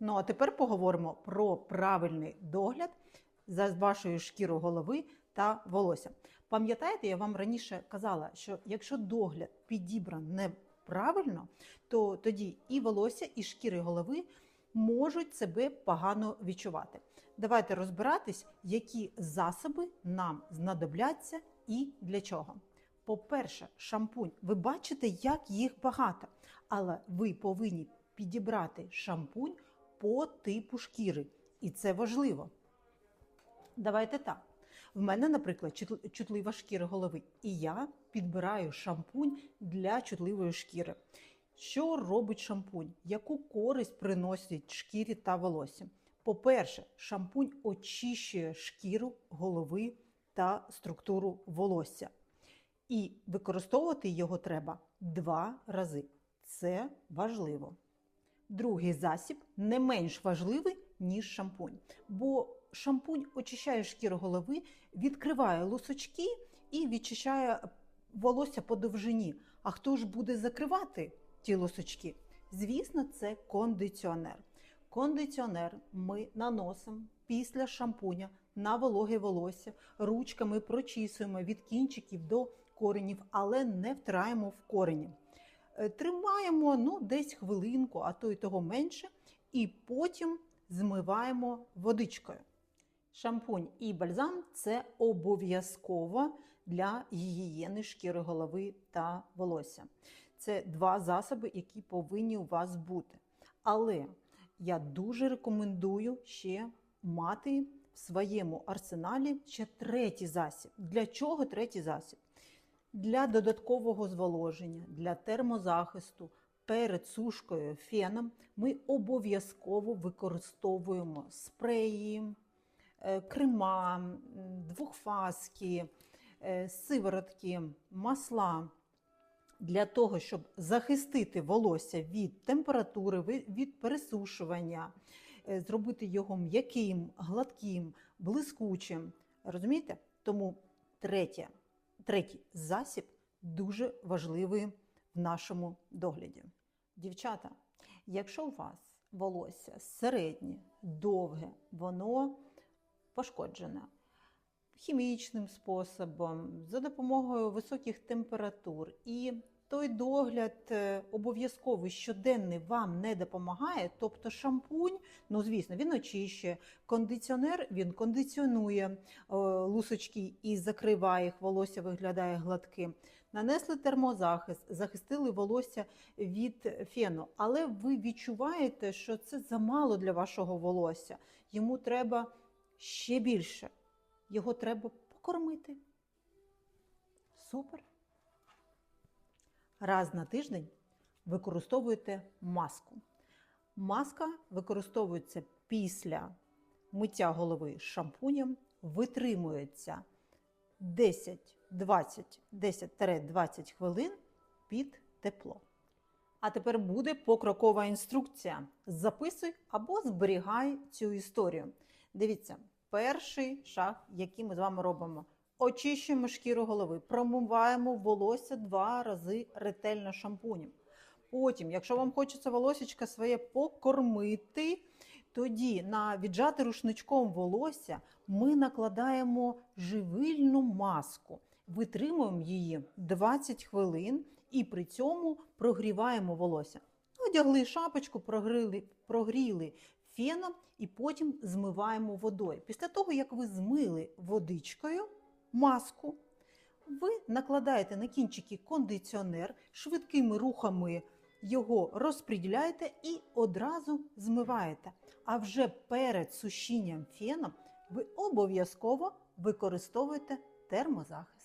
Ну а тепер поговоримо про правильний догляд за вашою шкірою голови та волосся. Пам'ятаєте, я вам раніше казала, що якщо догляд підібран неправильно, то тоді і волосся, і шкіри голови можуть себе погано відчувати. Давайте розбиратись, які засоби нам знадобляться і для чого. По-перше, шампунь. Ви бачите, як їх багато, але ви повинні підібрати шампунь по типу шкіри. І це важливо. Давайте так. В мене, наприклад, чутлива шкіра голови, і я підбираю шампунь для чутливої шкіри. Що робить шампунь? Яку користь приносить шкірі та волосся? По-перше, шампунь очищує шкіру голови та структуру волосся. І використовувати його треба два рази. Це важливо. Другий засіб не менш важливий, ніж шампунь. Бо шампунь очищає шкіру голови, відкриває лусочки і відчищає волосся по довжині. А хто ж буде закривати ті лусочки? Звісно, це кондиціонер. Кондиціонер ми наносимо після шампуня на вологе волосся, ручками прочісуємо від кінчиків до коренів, але не втираємо в корені. Е, Тримаємо ну, десь хвилинку, а то й того менше, і потім змиваємо водичкою. Шампунь і бальзам це обов'язково для гігієни шкіри голови та волосся. Це два засоби, які повинні у вас бути. Але я дуже рекомендую ще мати в своєму арсеналі ще третій засіб. Для чого третій засіб? Для додаткового зволоження, для термозахисту перед сушкою феном ми обов'язково використовуємо спреї, е, крема, м, двохфазки, е, сиворотки, масла для того, щоб захистити волосся від температури, від пересушування, е, зробити його м'яким, гладким, блискучим. Розумієте? Тому третє, третій засіб дуже важливий в нашому догляді. Дівчата, якщо у вас волосся середнє, довге, воно пошкоджене хімічним способом, за допомогою високих температур, і той догляд е, обов'язковий щоденний вам не допомагає, тобто шампунь, ну звісно, він очищує, кондиціонер він кондиціонує е, лусочки і закриває їх, волосся виглядає гладким. Нанесли термозахист, захистили волосся від фену, але ви відчуваєте, що це замало для вашого волосся. Йому треба ще більше. Його треба покормити. Супер. Раз на тиждень використовуєте маску. Маска використовується після миття голови шампунем, витримується 10, 20, 10-20 хвилин під тепло. А тепер буде покрокова інструкція. Записуй або зберігай цю історію. Дивіться, перший шаг, який ми з вами робимо. Очищуємо шкіру голови, промиваємо волосся два рази ретельно шампунем. Потім, якщо вам хочеться волосечко своє покормити, тоді на віджати рушничком волосся ми накладаємо живильну маску, витримуємо її 20 хвилин і при цьому прогріваємо волосся. Одягли шапочку, прогріли, прогріли феном і потім змиваємо водою. Після того, як ви змили водичкою маску, ви накладаєте на кінчики кондиціонер, швидкими рухами його розподіляєте і одразу змиваєте. А вже перед сушінням феном ви обов'язково використовуєте термозахист.